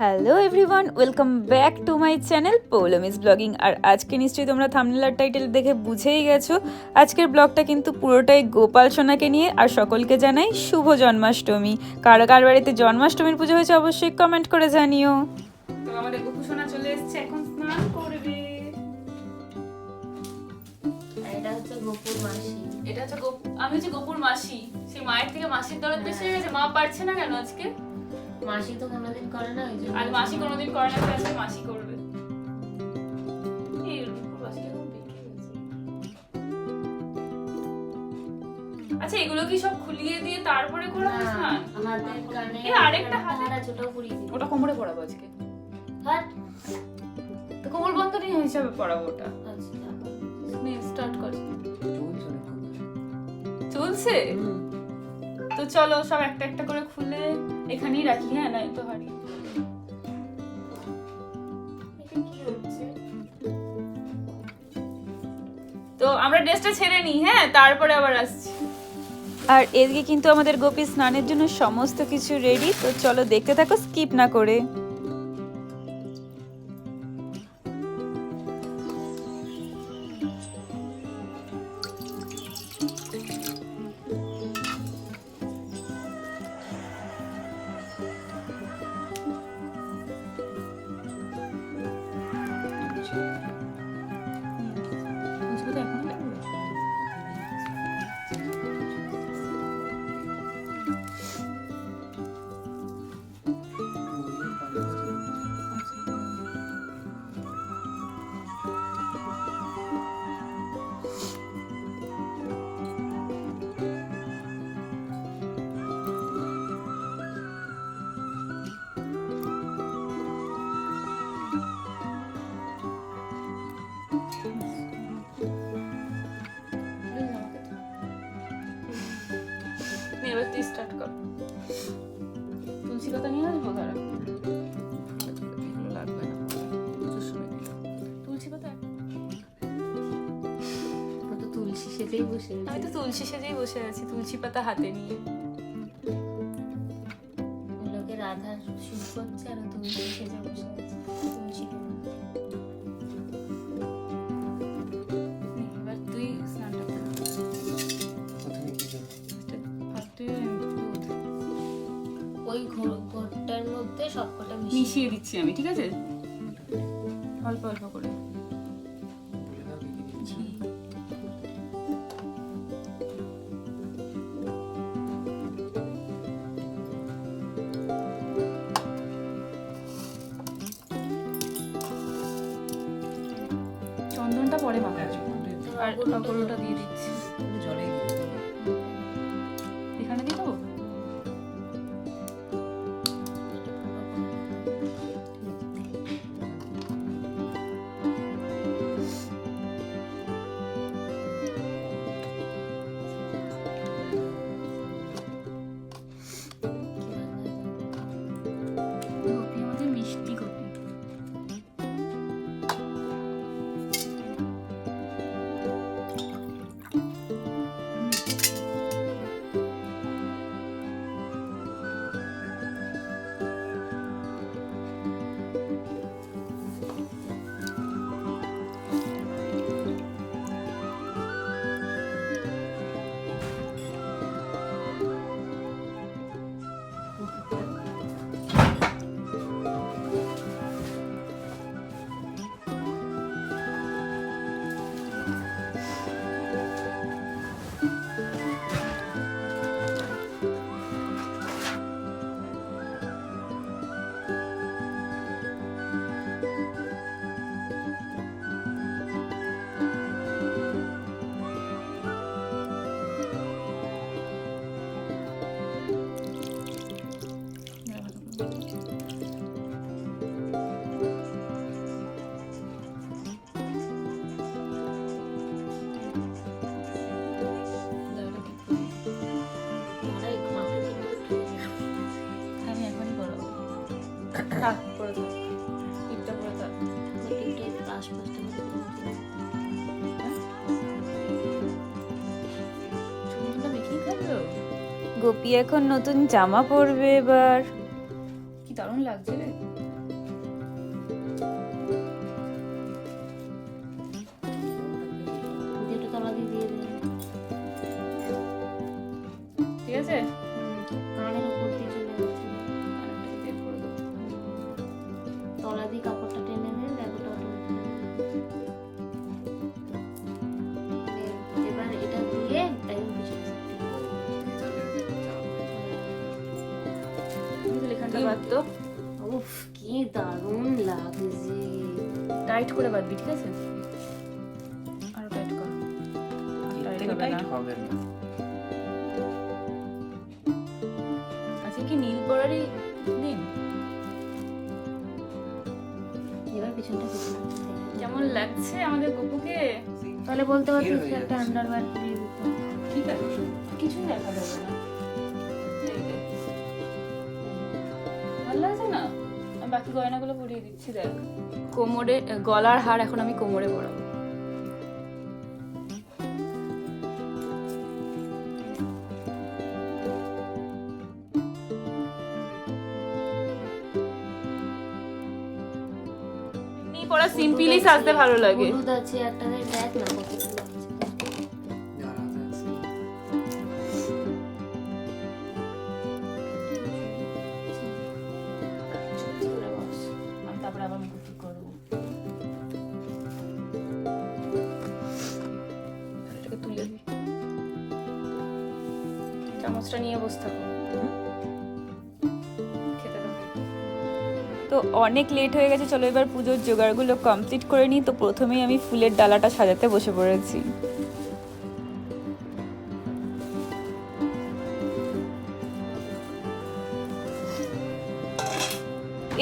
Hello everyone welcome back to my channel Poulomi's blogging আর আজকে নিশ্চয়ই তোমরা থামনেলার টাইটেল দেখে বুঝেই গেছো। আজকের ব্লগটা কিন্তু পুরোটাই গোপাল সোনাকে নিয়ে, আর সকলকে জানাই শুভ জন্মাষ্টমী। কারও, কার বাড়িতে জন্মাষ্টমীর পুজো হয়েছে অবশ্যই কমেন্ট করে জানিও। আমাদের চলে এসেছে, এখন স্নান মাসি। এটা হচ্ছে আমি হচ্ছে গোপুর মাসি। সেই মায়ের থেকে মাসির দরদ বেশি হয়ে। গেছে। মা পারছে না কেন আজকে? মাসি তো কোনোদিন করে না ওই জন্য আর মাসি কোনোদিন করে না আজকে মাসি করবে। আচ্ছা এগুলো কি সব খুলিয়ে দিয়ে তারপরে করে না, স্নান হাতের কানে আরেকটা হাতে- হাতে ছোট পুরি দিই ওটা কোমরে পড়াবো আজকে। তো কোমর বন্ধনী হিসাবে পড়াবো ওটা। আচ্ছা। স্টার্ট কর। চলছে? তো চলো সব একটা একটা করে খুলে এখানেই রাখি হ্যাঁ? নাই তো হচ্ছে তো আমরা ড্রেসটা ছেড়ে নিই হ্যাঁ? তারপরে আবার আসছি। আর এদিকে কিন্তু আমাদের গোপী স্নানের জন্য সমস্ত কিছু রেডি তো চলো দেখতে থাকো স্কিপ না করে। তুলসী নিয়ে আসব দাঁড়া লাগবে না তুলসী পাতা ও তো তুলসী সেজেই বসে আমি তো তুলসী সেজেই বসে আছি তুলসী পাতা হাতে নিয়ে লোকে রাধা শুট করছে আর তুলসী সেজে বসে ওই ঘোর- ঘোরটার মধ্যে সবকটা মিশিয়ে দিচ্ছি আমি ঠিক আছে? অল্প অল্প করে। চন্দনটা পরে মাখাবো আর গরুটা দিয়ে দিচ্ছি। জলে এখানে দিয়ে দেবো? গোপী এখন নতুন জামা পরবে এবার। কি দারুণ লাগছে রে। করে বাঁধবি ঠিক আছে? আরও টাইট কর। আর tight হবে না। হবে না। আজকে কি নীল পরারই দিন? এবার পিছনটা পিছনে। কেমন লাগছে আমাদের গপুকে? তাহলে বলতে যে একটা? আন্ডারওয়্যার ঠিক আছে কিছুই দেখা যাবে না। বাকি গয়নাগুলো পরিয়ে দিচ্ছি দেখ। কোমরে গলার হার এখন আমি কোমরে পরাবো। পরা সিম্পলি সাজতে ভালো লাগে। হলুদ আছে একটা দেখ না চামচটা নিয়ে বসে থাকো তো অনেক লেট হয়ে গেছে, চলো এবার পুজোর জোগাড়গুলো কমপ্লিট করে নিই। তো প্রথমেই আমি ফুলের ডালাটা সাজাতে বসে পড়েছি।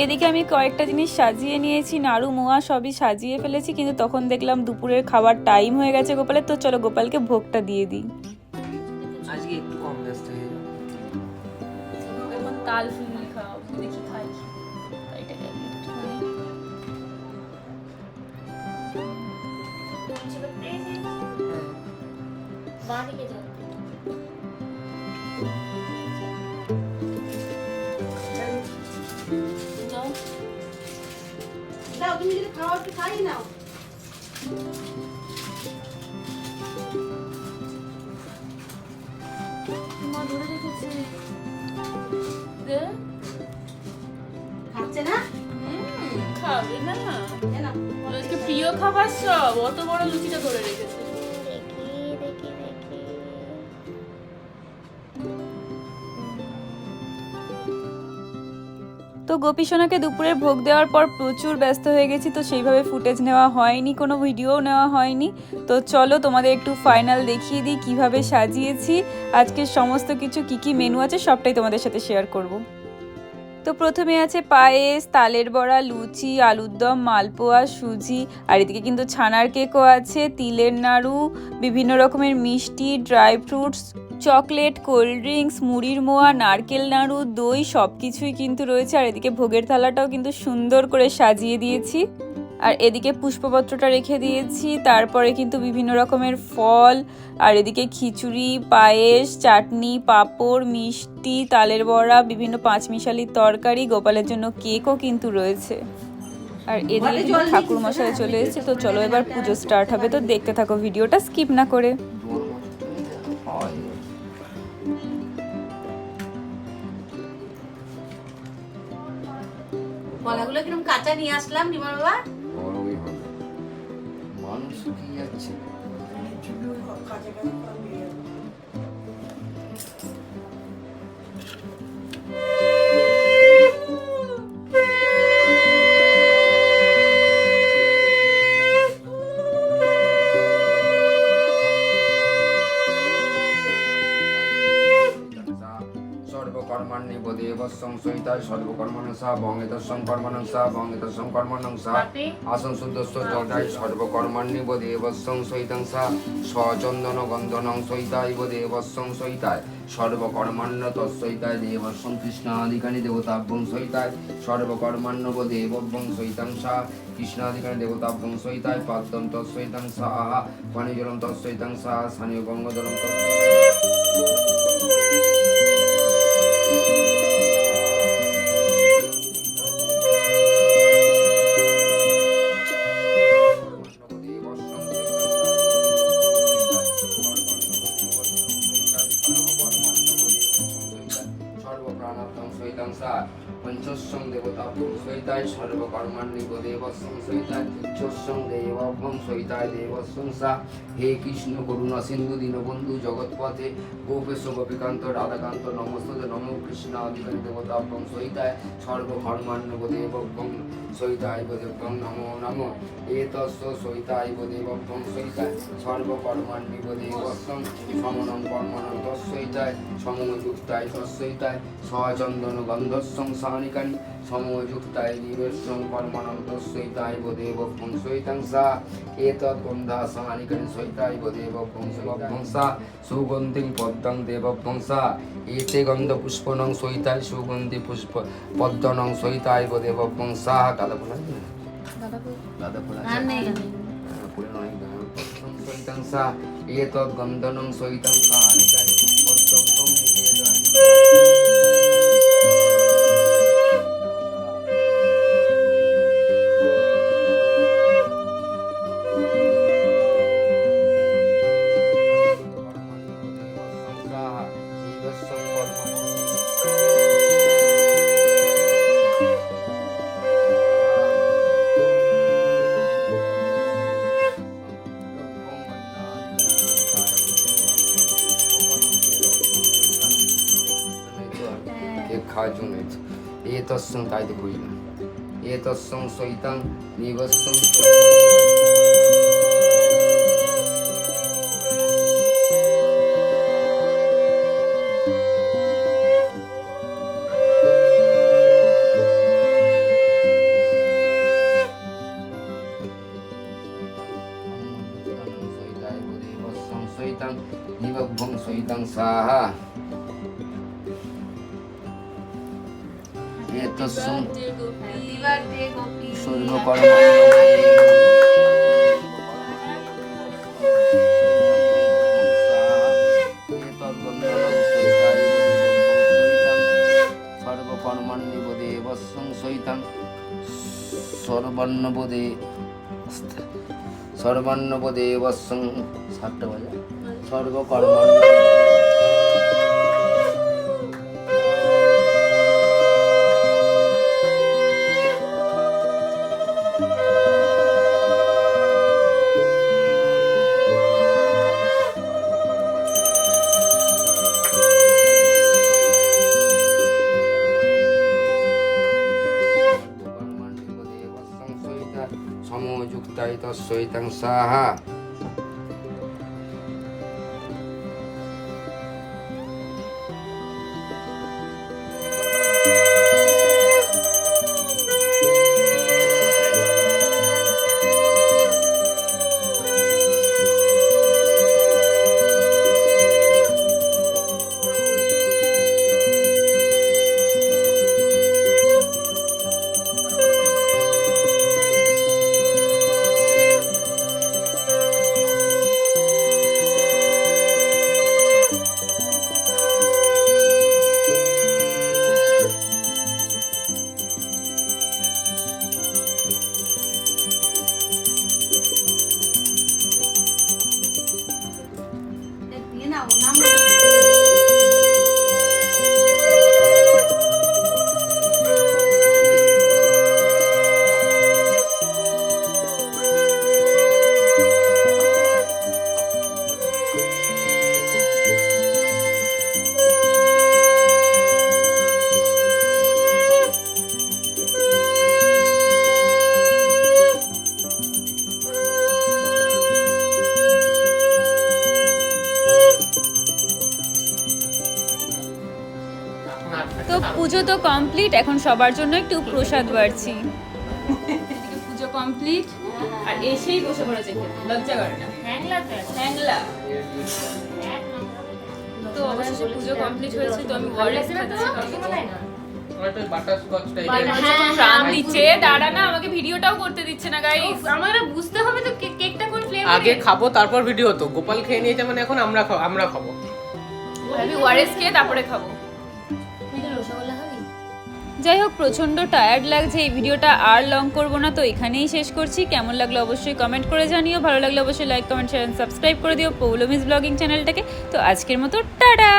এদিকে আমি কয়েকটা জিনিস সাজিয়ে নিয়েছি, নাড়ু, মোয়া সবই সাজিয়ে ফেলেছি, কিন্তু তখন দেখলাম দুপুরের খাবার টাইম হয়ে গেছে গোপালের। তো চলো গোপালকে ভোগটা দিয়ে দিই। তাল ফুল খাও দেখি খাই এটাকে যাও। যাও। দাও তুমি যদি খাওয়া একটু খাই নাও। মা ধরে রেখেছে। দে খাচ্ছে না? খাবে না। আজকে প্রিয় খাবার সব অত বড় লুচিটা ধরে রেখেছে। তো গোপী সোনাকে দুপুরের ভোগ দেওয়ার পর প্রচুর ব্যস্ত হয়ে গেছি, তো সেইভাবে ফুটেজ নেওয়া হয়নি, কোনো ভিডিও নেওয়া হয়নি। তো চলো তোমাদের একটু ফাইনাল দেখিয়ে দিই কীভাবে সাজিয়েছি। আজকের সমস্ত কিছু, কি কি মেনু আছে সবটাই তোমাদের সাথে শেয়ার করব। তো প্রথমে আছে পায়েস, তালের বড়া, লুচি, আলুর দম, মালপোয়া, সুজি, আর এদিকে কিন্তু ছানার কেকও আছে, তিলের নাড়ু, বিভিন্ন রকমের মিষ্টি, dry fruits chocolate, cold drinks, মুড়ির মোয়া, নারকেল নাড়ু, দই সব কিছুই কিন্তু রয়েছে। আর এদিকে ভোগের থালাটাও কিন্তু সুন্দর করে সাজিয়ে দিয়েছি। আর এদিকে পুষ্পপত্রটা রেখে দিয়েছি। তারপরে কিন্তু বিভিন্ন রকমের ফল। আর এদিকে খিচুড়ি, পায়েস, চাটনি, পাঁপড়, মিষ্টি, তালের বড়া, বিভিন্ন পাঁচমিশালির তরকারি, গোপালের জন্য কেকও কিন্তু রয়েছে। আর এদিকে ঠাকুর মশাই চলে এসেছে। তো চলো এবার পুজো স্টার্ট হবে। তো দেখতে থাকো, ভিডিওটা স্কিপ না করে। কলাগুলো কীরকম কাঁচা নিয়ে আসলাম বিমল বাবা? মানুষ শুকিয়ে যাচ্ছে সর্বকর্মাণ্যেব দেব সংশয়িতায় সর্বকর্মণসা বঙ্গেতস্বং কর্মণসা বঙ্গেতস্বং কর্মণসা বাপি। আসন শুদ্ধস্ত জটায় সর্বকর্মাণ্যেব দেব সংশয়িতাংসা সচন্দন গন্ধনং সহিতাইব দেব সংশয়িতায় সর্বকর্মাণ্য তৎসহিতায় দেব কৃষ্ণাধিকারী দেবতাভ্যং সহিতায়। সর্বকর্মাণ্যব দেবভ্যং সহিতাংসা কৃষ্ণাধিকারী দেবতাভ্যং সহিতায়। পাদ্যম তৎসহিতাংসা আহা পানিজলম তৎসহিতাংসা স্থানীয় গঙ্গাজলম তৎসহিতাংসা সংসহিতায় দেব সংসা হে কৃষ্ণ, করুণা, সিন্ধু, দীনবন্ধু, জগৎপথে গোপেশ গোপীকান্ত, রাধাকান্ত, নমস্ততে নম কৃষ্ণ আদিকারী দেবতা সংসহিতায় সর্বকর্মাণ্য দেব সহিতায় দেবং নমো নমো। এতস্য সহিতায় দেবং সহিতায় সর্বকর্মাণ্য দেব সমনং কর্মণং তৎসহিতায় সমযুক্তায় তৎসহিতায় সচন্দন গন্ধস্বং সানিকানি সমযুক্তায় নিবেশং কর্মণং তৎসহিতায় দেব সহিতাং সা এতৎ গন্ধা সানিকানি সহিতায় দেব বংশা সুগন্ধিং পদ্মং দেব বংশা এতে গন্ধ পুষ্পনং সহিতায় সুগন্ধি পুষ্প পদ্মনং সহিতায় দেব বংশা গাদা ফোলা গাদা ফোলা আর নেই। সহিতাং সা এতৎ গন্ধনং সহিতাং সানিকানি পদ্মং নিবেদয়ামি এ তৎসং তাই তো করি সর্বর্ণবোধে সর্বান্নপদে বৎসং সাতটা বাজে। সর্বকর্মান্ন তৎসহিতাং সাহা দিয়ে তো কমপ্লিট এখন সবার জন্য একটু প্রসাদ বাড়ছি। পুজো কমপ্লিট আর এসেই বসে পড়েছে। লজ্জা করে না। হ্যাংলা তো অবশেষে পুজো কমপ্লিট হয়েছে তো আমি ওয়ারেস খাচ্ছি। দাঁড়া না আমাকে ভিডিওটাও করতে দিচ্ছে না গাইস আমার বুঝতে হবে তো কে- কেকটা কোন ফ্লেভার আগে খাব তারপর ভিডিও হতো গোপাল খেয়ে নিয়েছে মানে এখন আমরা খাব আমরা খাব। আমি ওয়ারেস খেয়ে তারপরে খাবি। যাই হোক, প্রচণ্ড টায়ার্ড লাগছে এই ভিডিওটা, আর লং করব না, তো এখানেই শেষ করছি। কেমন লাগল অবশ্যই কমেন্ট করে জানিও, ভালো লাগলে অবশ্যই লাইক কমেন্ট শেয়ার সাবস্ক্রাইব করে দিও পৌলমিস ব্লগিং চ্যানেলটাকে তো আজকের মতো, টাটা!